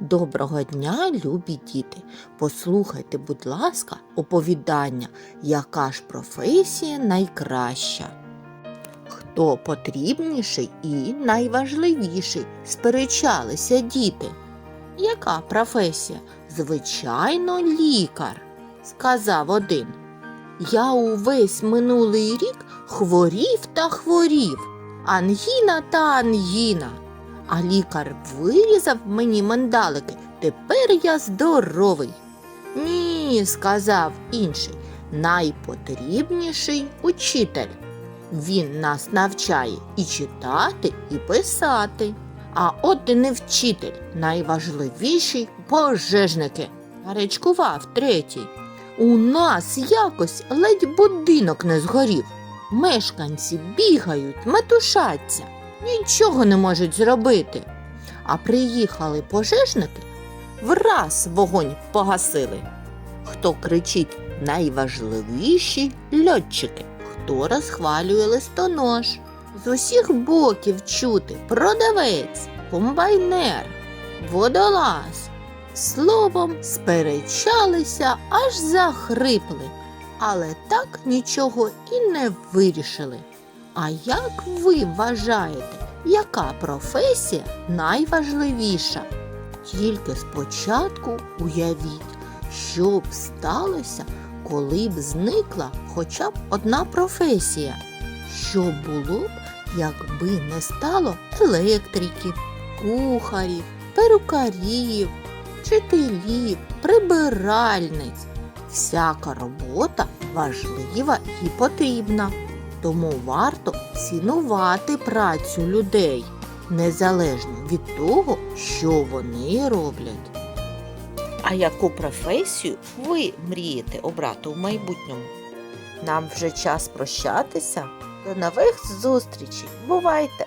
Доброго дня, любі діти! Послухайте, будь ласка, оповідання, яка ж професія найкраща. Хто потрібніший і найважливіший? Сперечалися діти. Яка професія? Звичайно, лікар, сказав один. Я увесь минулий рік хворів та хворів, ангіна та ангіна. А лікар вирізав мені мандалики, тепер я здоровий. Ні, сказав інший, найпотрібніший учитель. Він нас навчає і читати, і писати. А от і не вчитель, найважливіші пожежники. Гарячкував третій. У нас якось ледь будинок не згорів. Мешканці бігають, метушаться нічого не можуть зробити. А приїхали пожежники, враз вогонь погасили. Хто кричить найважливіші льотчики, хто розхвалює листонож. З усіх боків чути продавець, комбайнер, водолаз. Словом, сперечалися, аж захрипли, але так нічого і не вирішили. А як ви вважаєте, яка професія найважливіша? Тільки спочатку уявіть, що б сталося, коли б зникла хоча б одна професія. Що було б, якби не стало електриків, кухарів, перукарів, вчителів, прибиральниць. Всяка робота важлива і потрібна. Тому варто цінувати працю людей, незалежно від того, що вони роблять. А яку професію ви мрієте обрати в майбутньому? Нам вже час прощатися. До нових зустрічей. Бувайте!